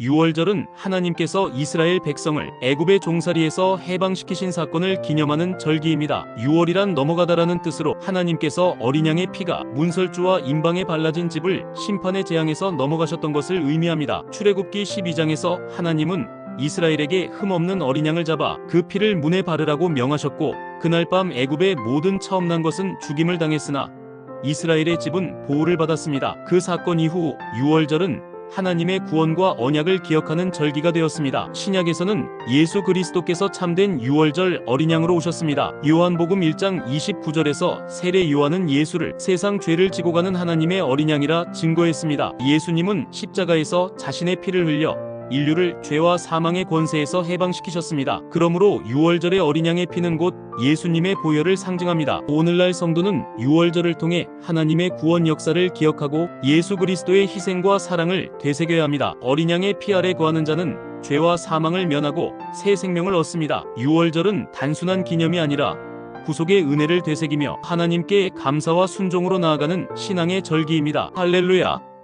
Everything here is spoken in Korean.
6월절은 하나님께서 이스라엘 백성을 애굽의 종살이에서 해방시키신 사건을 기념하는 절기입니다. 6월이란 넘어가다라는 뜻으로 하나님께서 어린 양의 피가 문설주와 임방에 발라진 집을 심판의 재앙에서 넘어가셨던 것을 의미합니다. 출애굽기 12장에서 하나님은 이스라엘에게 흠없는 어린 양을 잡아 그 피를 문에 바르라고 명하셨고 그날 밤 애굽의 모든 처음 난 것은 죽임을 당했으나 이스라엘의 집은 보호를 받았습니다. 그 사건 이후 6월절은 하나님의 구원과 언약을 기억하는 절기가 되었습니다. 신약에서는 예수 그리스도께서 참된 6월절 어린 양으로 오셨습니다. 요한복음 1장 29절에서 세례 요한은 예수를 세상 죄를 지고 가는 하나님의 어린 양이라 증거했습니다. 예수님은 십자가에서 자신의 피를 흘려 인류를 죄와 사망의 권세에서 해방시키셨습니다. 그러므로 6월절의 어린 양의 피는 곧 예수님의 보혈을 상징합니다. 오늘날 성도는 6월절을 통해 하나님의 구원 역사를 기억하고 예수 그리스도의 희생과 사랑을 되새겨야 합니다. 어린 양의 피 아래 거하는 자는 죄와 사망을 면하고 새 생명을 얻습니다. 6월절은 단순한 기념이 아니라 구속의 은혜를 되새기며 하나님께 감사와 순종으로 나아가는 신앙의 절기입니다. 할렐루야.